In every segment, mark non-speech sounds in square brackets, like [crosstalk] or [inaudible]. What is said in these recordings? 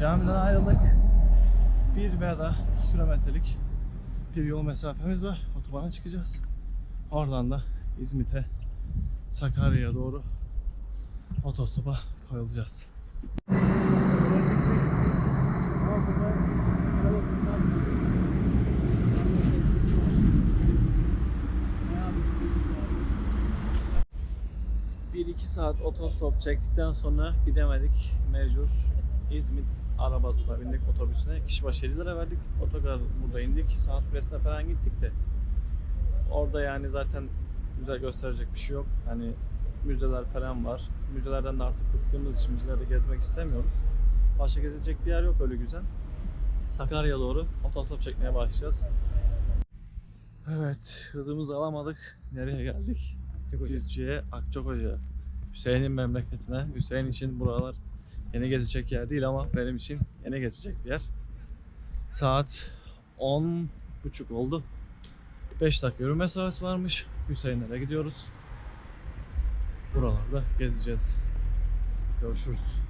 camiden ayrıldık. Bir veya da iki kilometrelik bir yol mesafemiz var. Otobana çıkacağız. Oradan da İzmit'e, Sakarya'ya doğru otostopa koyulacağız. Bir iki saat otostop çektikten sonra gidemedik. Mecbur İzmit arabasına bindik otobüsüne. Kişi başı 50 lira verdik. Otogar burada indik. Saat kulesine falan gittik de. Orada yani zaten güzel gösterecek bir şey yok. Hani müzeler falan var. Müzelerden de artık bıktığımız için müzeleri gezmek istemiyoruz. Başka gezecek bir yer yok öyle güzel. Sakarya'ya doğru otostop çekmeye başlayacağız. Evet, hızımızı alamadık. Nereye geldik? Düzce'ye, Akçakoca. Hüseyin'in memleketine. Hüseyin için buralar yeni gezecek yer değil ama benim için yeni gezecek bir yer. Saat 10 buçuk oldu. 5 dakika yürüme mesafesi varmış. Hüseyinlere gidiyoruz. Buralarda gezeceğiz. Görüşürüz.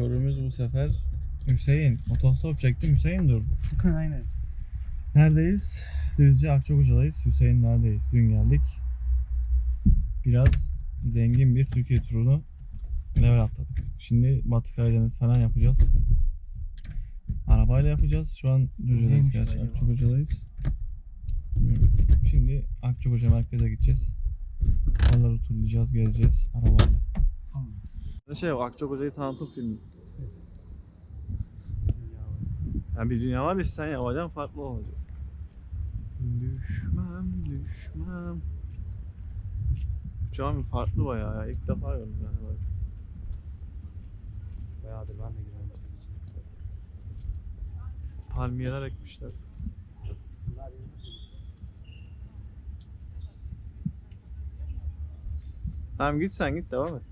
Şoförümüz bu sefer Hüseyin. Otostop çektim Hüseyin durdu. [laughs] Aynen. Neredeyiz? Düzce Akçakoca'dayız. Hüseyin neredeyiz? Dün geldik. Biraz zengin bir Türkiye turunu level atladık. Şimdi Batı Karadeniz falan yapacağız. Arabayla yapacağız. Şu an Düzce'deyiz gerçi. Bilmiyorum. Şimdi Akçakoca merkeze gideceğiz. Oraları turlayacağız, gezeceğiz arabayla. Tamam. Şey Akçakoca'yı tanıtım filmi. Yani bir dünya var ya sen yapacaksın farklı olacak. Düşmem, düşmem. Cami farklı bayağı ya. İlk defa gördüm yani böyle. Bayağıdır ben de giremedim. Palmiyeler ekmişler. Tamam git sen git devam et.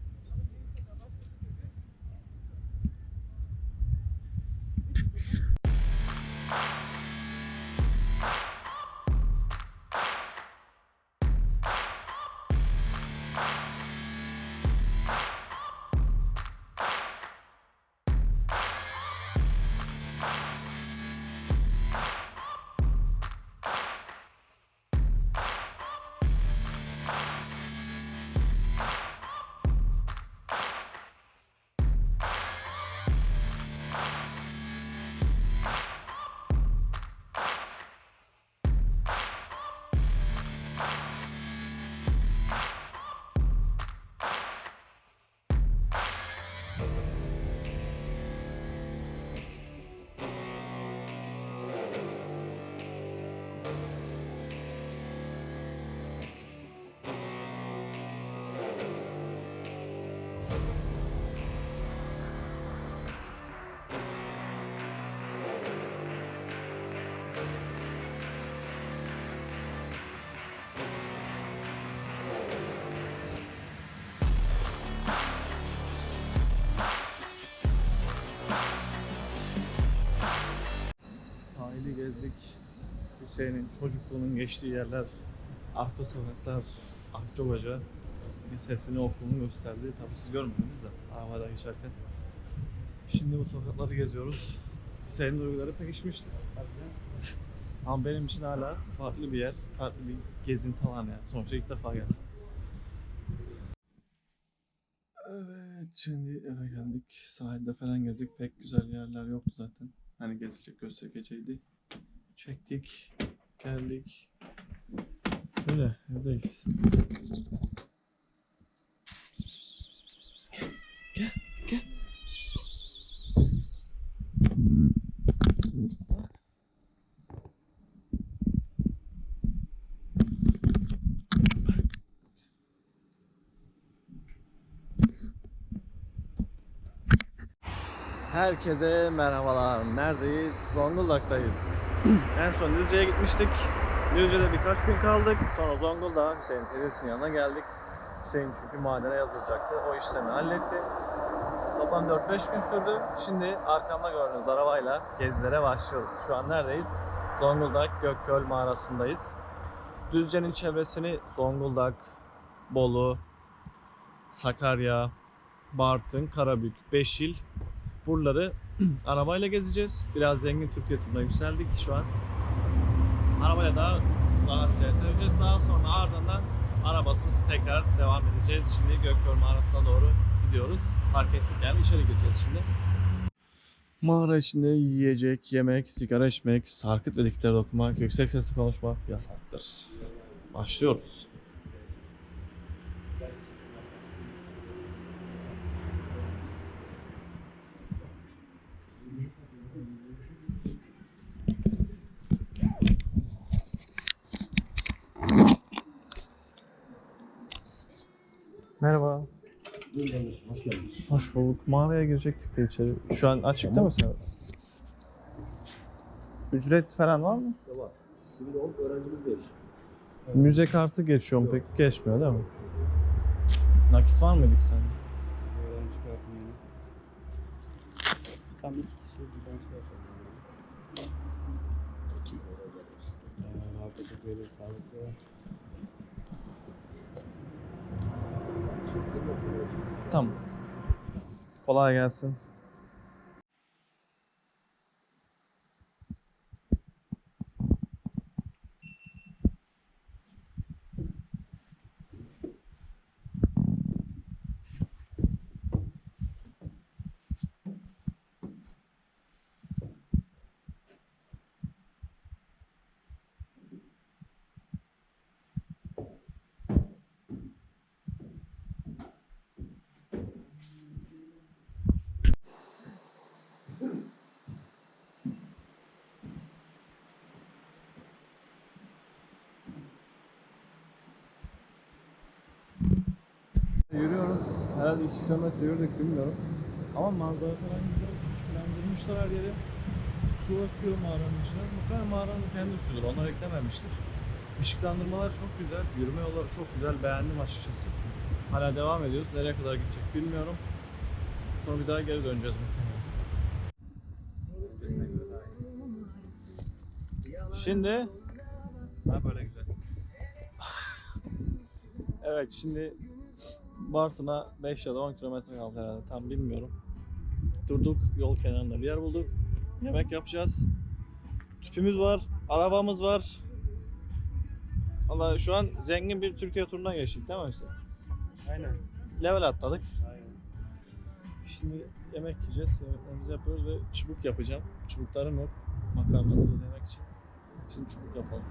Hüseyin'in çocukluğunun geçtiği yerler, arka sokaklar, Akçakoca lisesini okulunu gösterdi. Tabii siz görmediniz de arabada geçerken. Şimdi bu sokakları geziyoruz. Hüseyin'in duyguları pekişmişti. Ama benim için hala farklı bir yer, farklı bir gezinti alanı yani. Sonuçta ilk defa geldim. Evet şimdi eve geldik. Sahilde falan gezdik. Pek güzel yerler yoktu zaten. Hani gezecek göstergeceydi. Çektik. Geldik. Öyle evdeyiz. Gel. Gel. Herkese merhabalar. Neredeyiz? Zonguldak'tayız. [clears throat] en son Düzce'ye gitmiştik. Düzce'de birkaç gün kaldık. Sonra Zonguldak'a Hüseyin teyzesinin yanına geldik. Hüseyin çünkü madene yazılacaktı. O işlemi halletti. Toplam 4-5 gün sürdü. Şimdi arkamda gördüğünüz arabayla gezilere başlıyoruz. Şu an neredeyiz? Zonguldak Gökgöl mağarasındayız. Düzce'nin çevresini Zonguldak, Bolu, Sakarya, Bartın, Karabük, Beşil buraları [clears throat] arabayla gezeceğiz. Biraz zengin Türkiye turuna yükseldik şu an. Arabayla daha rahat seyahat edeceğiz. Daha sonra ardından arabasız tekrar devam edeceğiz. Şimdi Gökgöl mağarasına doğru gidiyoruz. Park ettik yani içeri gireceğiz şimdi. Mağara içinde yiyecek, yemek, sigara içmek, sarkıt ve dikitlere dokunmak, yüksek sesle konuşmak yasaktır. Başlıyoruz. Merhaba. Hoş geldiniz. Hoş bulduk. Mağaraya girecektik de içeri. Şu an açık değil mi servis? Ücret falan var mı? Var. Sivil ol, öğrencimiz 5. Müze kartı geçiyorum pek geçmiyor değil mi? Nakit var mıydık sende? Öğrenci kartı yeni. Tam iki kişi birden şey yapalım. İki öğrenci işte. Ee, Arkadaşlar böyle sağlıklı. Çiftlik yapıyor, çiftlik. Tamam. Kolay gelsin. Yürüyoruz. Herhalde 2 kilometre yürüdük bilmiyorum. Ama manzara falan güzel. Işıklandırmışlar her yeri. Su akıyor mağaranın içine. Muhtemelen mağaranın kendi sudur. Onlar eklememiştir. Işıklandırmalar çok güzel. Yürüme yolları çok güzel. Beğendim açıkçası. Hala devam ediyoruz. Nereye kadar gidecek bilmiyorum. Sonra bir daha geri döneceğiz muhtemelen. Şimdi ha böyle güzel. [laughs] evet şimdi Bartın'a 5 ya da 10 kilometre kaldı herhalde tam bilmiyorum. Durduk yol kenarında bir yer bulduk. Yemek yapacağız. Tüpümüz var, arabamız var. Valla şu an zengin bir Türkiye turuna geçtik değil mi işte? Aynen. Level atladık. Aynen. Şimdi yemek yiyeceğiz. Yemeklerimizi yapıyoruz ve çubuk yapacağım. Çubuklarım yok. Makarnaları yemek için. Şimdi çubuk yapalım.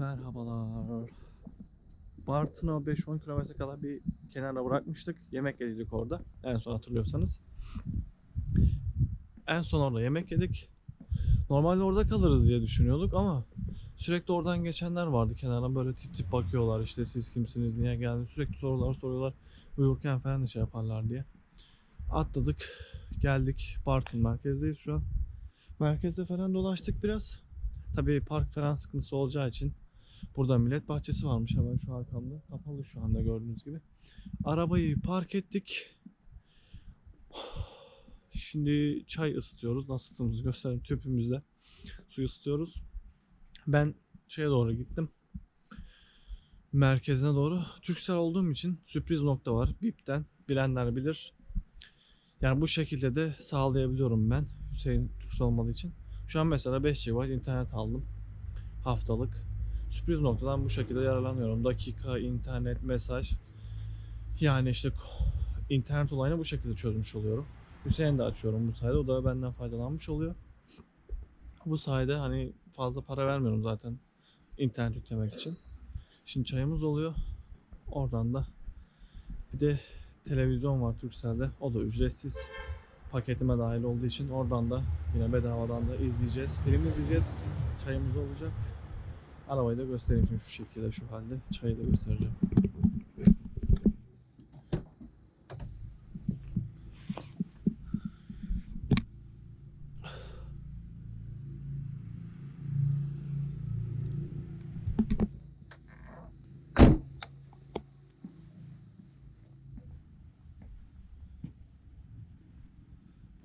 Merhabalar. Bartın'a 5-10 kilometre kadar bir kenara bırakmıştık. Yemek yedik orada. En son hatırlıyorsanız. En son orada yemek yedik. Normalde orada kalırız diye düşünüyorduk ama sürekli oradan geçenler vardı kenardan böyle tip tip bakıyorlar işte siz kimsiniz niye geldiniz sürekli sorular soruyorlar uyurken falan da şey yaparlar diye. Atladık geldik Bartın merkezdeyiz şu an. Merkezde falan dolaştık biraz. Tabii park falan sıkıntısı olacağı için burada millet bahçesi varmış hemen şu arkamda. Kapalı şu anda gördüğünüz gibi. Arabayı park ettik. Şimdi çay ısıtıyoruz. Nasıl ısıttığımızı göstereyim. Tüpümüzle su ısıtıyoruz. Ben şeye doğru gittim. Merkezine doğru. Türksel olduğum için sürpriz nokta var. BIP'ten. Bilenler bilir. Yani bu şekilde de sağlayabiliyorum ben. Hüseyin Türksel olmadığı için. Şu an mesela 5 GB internet aldım. Haftalık. Sürpriz noktadan bu şekilde yararlanıyorum. Dakika, internet, mesaj. Yani işte internet olayını bu şekilde çözmüş oluyorum. Hüseyin de açıyorum bu sayede. O da benden faydalanmış oluyor. Bu sayede hani fazla para vermiyorum zaten internet yüklemek için. Şimdi çayımız oluyor. Oradan da bir de televizyon var Turkcell'de. O da ücretsiz paketime dahil olduğu için oradan da yine bedavadan da izleyeceğiz. Film izleyeceğiz. Çayımız olacak. Arabayı da göstereyim şimdi şu şekilde şu halde. Çayı da göstereceğim.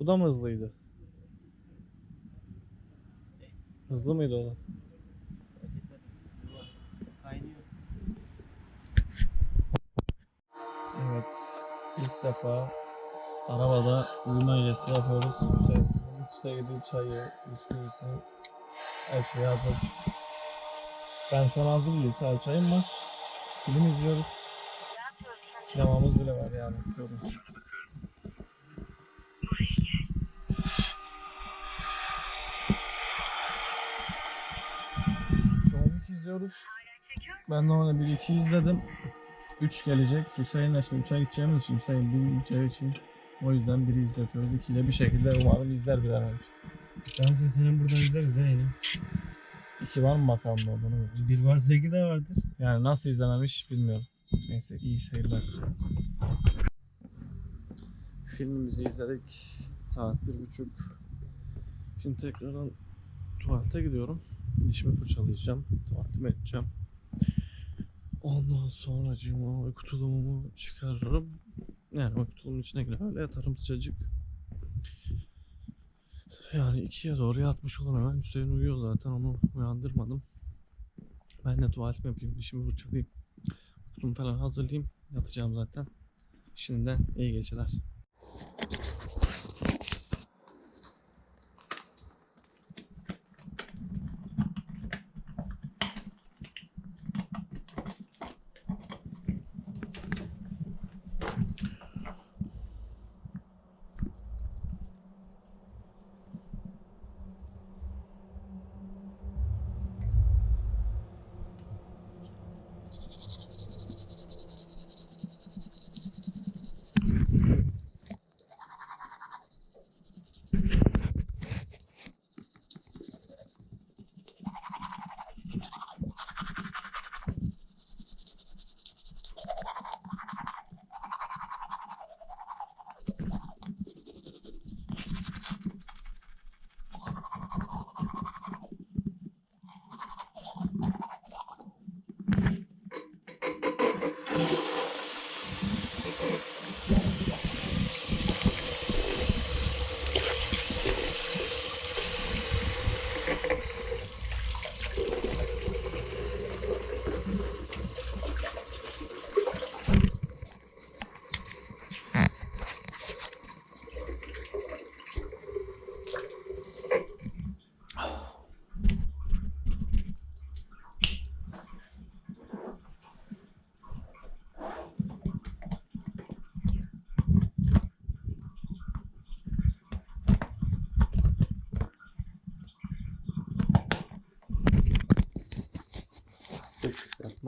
Bu da mı hızlıydı? Hızlı mıydı o da? Defa arabada uyuma gecesi yapıyoruz. Hüseyin işte yediği çayı, bisküvisi, her şey hazır. Ben şu an hazır değil. Sadece çayım var. Film izliyoruz. Sinemamız bile var yani. Yapıyoruz. John izliyoruz. Ben normalde 1-2 izledim. 3 gelecek. Hüseyin'le şimdi 3'e gideceğimiz için Hüseyin 1 3'e için. O yüzden biri izletiyoruz. 2'yi bir şekilde umarım izler bir an önce. Tamam senin buradan izleriz ya yine. 2 var mı bakalım da onu göreceğiz. Bir varsa iki de vardır. Yani nasıl izlememiş bilmiyorum. Neyse iyi seyirler. Filmimizi izledik. Saat bir buçuk. Şimdi tekrardan tuvalete gidiyorum. Dişimi fırçalayacağım. Tuvaletimi edeceğim. Ondan sonra uyku tulumumu çıkarırım. Yani uyku tulumun içine girer öyle yatarım sıcacık. Yani ikiye doğru yatmış olurum hemen. Hüseyin uyuyor zaten onu uyandırmadım. Ben de tuvaletimi yapayım, dişimi fırçalayayım. Uykumu falan hazırlayayım. Yatacağım zaten. Şimdiden iyi geceler.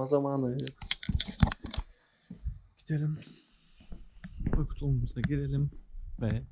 Zamanı. Gidelim. Uyku tulumumuza girelim ve.